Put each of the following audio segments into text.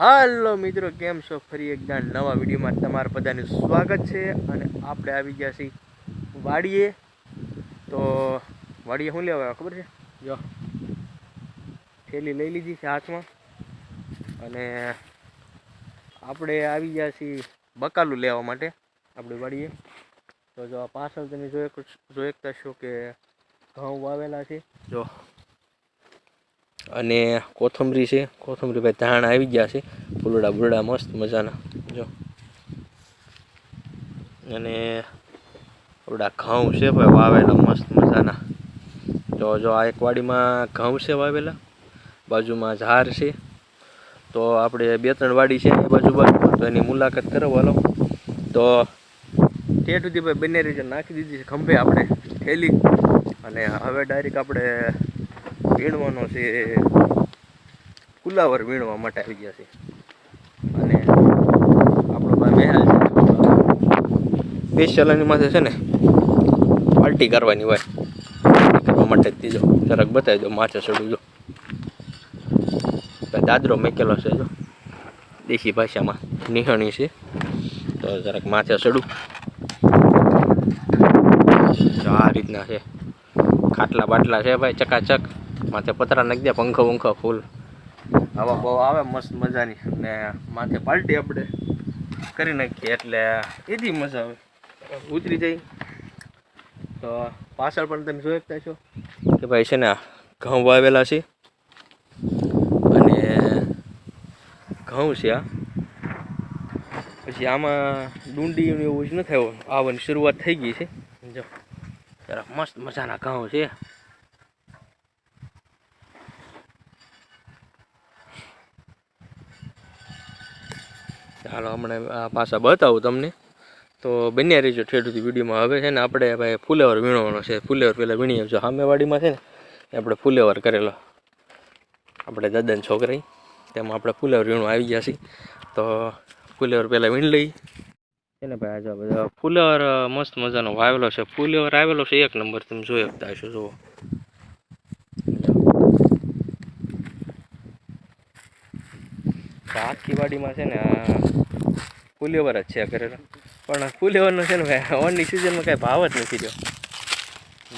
હાલો મિત્રો કેમ છો? ફરી એકદમ નવા વિડીયોમાં તમારા બધાનું સ્વાગત છે અને આપણે આવી ગયા છીએ વાડીએ. તો વાડીએ શું લેવા આવ્યા ખબર છે? જો. થેલી લઈ લીધી છે હાથમાં. અને આપણે આવી ગયા છીએ બકાલું લેવા માટે આપણી વાડીએ. તો જો આ પાછળ તમે જોઈ જોઈ શકતા છો કે ઘઉં વાવેલા છે. જો. અને કોથમરી છે. કોથમરી ભાઈ ધાણા આવી ગયા છે. ફૂલડા બુલડા મસ્ત મજાના. જો. અને ઓડા ઘઉં છે ભાઈ વાવેલા મસ્ત મજાના. જો જો, આ એક વાડીમાં ઘઉં છે વાવેલા. બાજુમાં ઝાર છે. તો આપણે બે ત્રણ વાડી છે એ બાજુ બાજુ. તો એની મુલાકાત કરો હાલો. તો ઠેઠ સુધી ભાઈ બંને રીતે નાખી દીધી છે ખંભે આપણે થેલી. અને હવે ડાયરેક્ટ આપણે વીણવાનો છે. કુલાવર વીણવા માટે આવી ગયા છે. અને આપણો ભાઈ મેહાલ છે. માથે છે ને પાર્ટી કરવાની હોય. કરવા માટે દીજો. જરાક બતાવી દો, માથે ચડું જો. દાદરો મેકેલો છે જો. દેશી ભાષામાં. નિહણી છે. તો જરાક માથે ચડું. આ રીતના છે. ખાટલા બાટલા છે ભાઈ, ચકાચક. માથે પતરા નાખી દે, પંખો પંખો ફૂલ. હવા બહુ આવે, મસ્ત મજાની. ને માથે પાલટી આપણે કરી નાખીએ, એટલે એથી મજા આવે. ઉતરી જાય. તો પાછળ પણ તમે જોઈ શકતા છો કે ભાઈ છે ને ઘઉં વાવેલા છે. અને ઘઉં છે આ. પછી આમાં ડુંડી એવું જ ન થયું આવવાની શરૂઆત થઈ ગઈ છે. જો જરાક મસ્ત મજાના ઘઉં છે. ચાલો હમણાં આ પાછા બતાવું તમને. તો બન્યા રહેજો ઠેઠ સુધી વિડીયોમાં હવે છે ને આપણે ભાઈ ફુલેવર વીણવાનો છે. ફુલેવર પહેલાં વીણી આવજો સામેવાડીમાં છે ને આપણે ફુલેવર કરેલો. આપણે દાદાની છોકરી, તેમાં આપણે ફુલેવર વીણું આવી ગયા છીએ. તો ફુલેવર પહેલાં વીણ લઈ છે ને ભાઈ, આજે બધા ફુલેવર મસ્ત મજાનો વાવેલો છે. ફુલેવર આવેલો છે એક નંબર, તમે જોઈ શકતા હશો, જુઓ. તો આખી વાડીમાં છે ને ફુલેવર જ છે કરેલો પણ ફુલેવરનો છે ને ભાઈ ઓનની સિઝનમાં કાંઈ ભાવ જ નથી રહ્યો.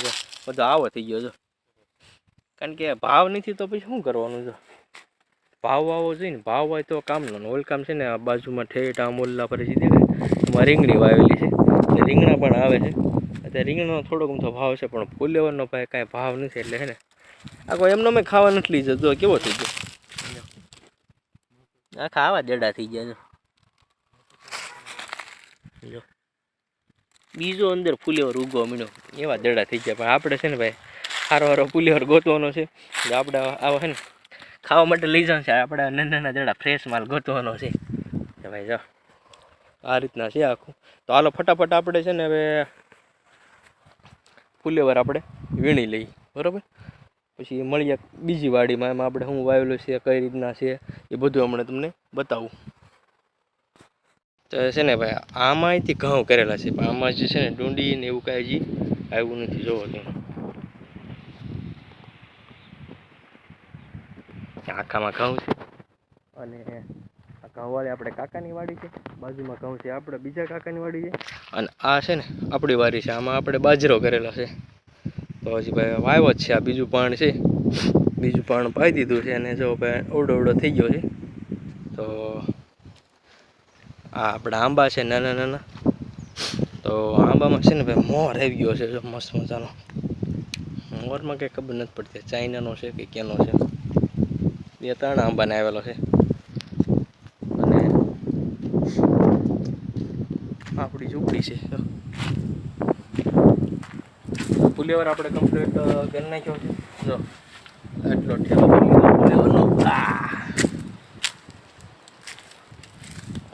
જો, બધો આવો થઈ ગયો, જો. કારણ કે ભાવ નથી તો પછી શું કરવાનું, જો? ભાવ આવો જોઈએ ને, ભાવ હોય તો કામનો ને, ઓલ કામ છે ને, આ બાજુમાં ઠેઠ, આ મોલ્લા પર સીધી એમાં રીંગણી વાવેલી છે. રીંગણા પણ આવે છે. અત્યારે રીંગણાનો થોડોક ઊંધો ભાવ છે, પણ ફુલેવરનો ભાઈ કાંઈ ભાવ નથી, એટલે હે ને. આ કોઈ એમનો મેં ખાવા નથી લીધો, જો, કેવો થઈ ગયો? આ આવા દેડા થઈ ગયા જો બીજો અંદર ફૂલેવર ઉગો મીણો એવા દેડા થઈ ગયા. પણ આપણે છે ને ભાઈ સારો સારો ફૂલેવર ગોતવાનો છે. આપણે આવા છે ને ખાવા માટે લઈ જવાનું છે. આપણે નાના નાના દડા ફ્રેશ માલ ગોતવાનો છે. ભાઈ જો આ રીતના છે આખું. તો હાલો ફટાફટ આપણે છે ને હવે ફૂલેવર આપણે વીણી લઈએ. બરાબર? પછી મળીએ બીજી વાડીમાં. એમાં આપણે શું વાવેલું છે કઈ રીતના છે એ બધું હમણાં તમને બતાવું. તો છે ને ભાઈ આમાંયથી ઘઉં કરેલા છે. પણ આમાં જે છે ને ડુંડી ને એવું કાંઈ હજી આવ્યું નથી. જોવો તમે. આખામાં ઘઉં છે. અને આ ઘઉંવાળી આપણે કાકાની વાડી છે. બાજુમાં ઘઉં છે. આપણે બીજા કાકાની વાડી છે. અને આ છે ને આપણી વાડી છે. આમાં આપણે બાજરો કરેલો છે. તો હજી ભાઈ વાવ્યો જ છે આ બીજું પાણ છે. બીજું પાણ પાઈ દીધું છે અને જો ભાઈ ઓડો ઓડો થઈ ગયો છે. તો આ આપણા આંબા છે નાના નાના. તો આંબામાં છે ને ભાઈ મોર આવી ગયો છે મસ્ત મજાનો. મોરમાં કંઈ ખબર નથી પડતી, ચાઇનાનો છે કે કેનો છે. બે ત્રણ આંબાને આવેલો છે. અને આપણી ઝૂંપડી છે. ફુલેવર આપણે કમ્પ્લીટ કરી નાખ્યો છે? જો એટલો ઠેલો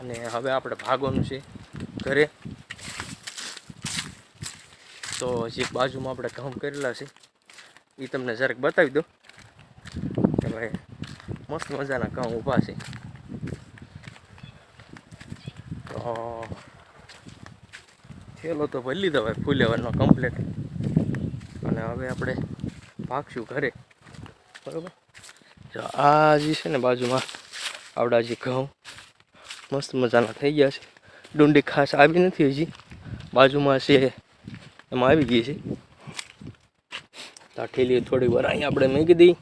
અને હવે આપણે ભાગવાનું છે ઘરે. તો હજી બાજુમાં આપણે કામ કરેલા છે એ તમને જરાક બતાવી દો કે ભાઈ, મસ્ત મજાના કામ ઊભા છે. તો થેલો તો ભરી લીધો ભાઈ ફુલેવરનો કમ્પ્લેટ હવે આપણે ભાગશું ઘરે. બરાબર? જો આ જે છે ને બાજુમાં આવડા જે ઘઉં, મસ્ત મજાના થઈ ગયા છે. ડુંડી ખાસ આવી નથી હજી. બાજુમાં છે, એમાં આવી ગઈ છે. તાઠેલી થોડી વાર અહીંયા આપણે મૂકી દઈ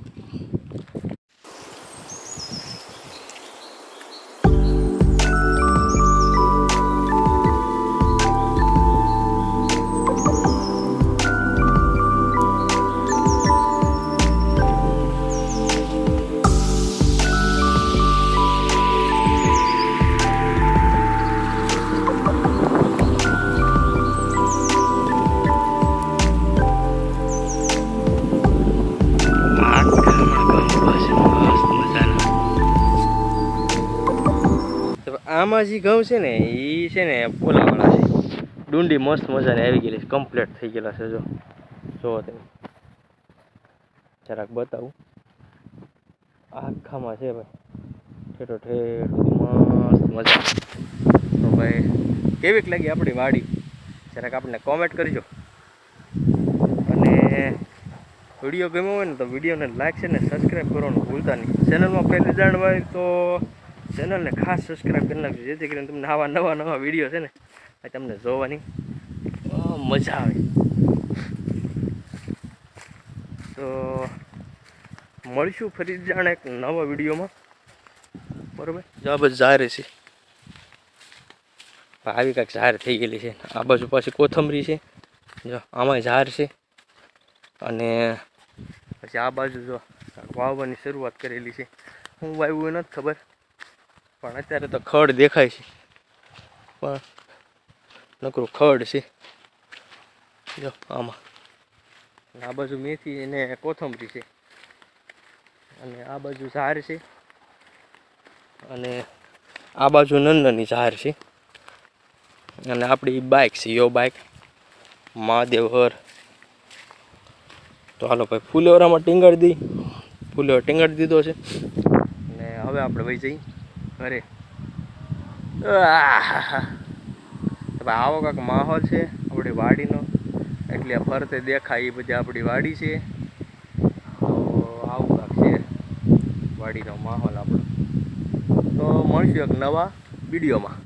આમાં જે ઘઉં છે ને એ છે ને ફોલાવાળા છે. ડુંડી મસ્ત મજાની આવી ગયેલી છે કમ્પ્લીટ થઈ ગયેલા છે, જો. જો તમે જરાક બતાવું. આખામાં છે ભાઈ. ઠેઠો ઠેઠ મસ્ત મજા. તો ભાઈ, કેવીક લાગી આપણી વાડી? જરાક આપણને કોમેન્ટ કરજો. અને વીડિયો ગમ્યો હોય ને તો વિડીયોને લાઈક છે ને સબસ્ક્રાઈબ કરવાનું ભૂલતા નહીં. ચેનલમાં પહેલી હોય તો ચેનલને ખાસ સબસ્ક્રાઈબ કરી નાખજો, જેથી કરીને તમને આવા નવા નવા વીડિયો છે ને તમને જોવાની મજા આવે. તો મળીશું ફરી જાણે એક નવા વિડીયોમાં બરોબર? જવાબ જાહેર છે. આવી કાંઈક જાહેર થઈ ગયેલી છે. આ બાજુ પાછી કોથમરી છે. જો આમાંય ઝાર છે. અને પછી આ બાજુ જો વાવવાની શરૂઆત કરેલી છે. હું વાવ્યું નથી ખબર. પણ અત્યારે તો ખડ દેખાય છે. પણ નકરું ખડ છે. જો, આમાં. આ બાજુ મેથી અને કોથમરી છે. અને આ બાજુ ઝાર છે. અને આ બાજુ નંદનની ઝાર છે. અને આપણી બાઇક છે, યો બાઇક મહાદેવહર તો હાલો ભાઈ, ફુલેવરામાં ટીંગાડી દી. ફૂલેવર ટીંગાડી દીધો છે. અને હવે આપણે ભાઈ જઈ ઘરે આહાહા. આવો કાંક માહોલ છે, આપણી વાડીનો. એટલે ફરતે દેખાય એ બધી આપણી વાડી છે. આવું કાંક છે વાડીનો માહોલ આપણો. તો મળશું એક નવા વિડીયોમાં.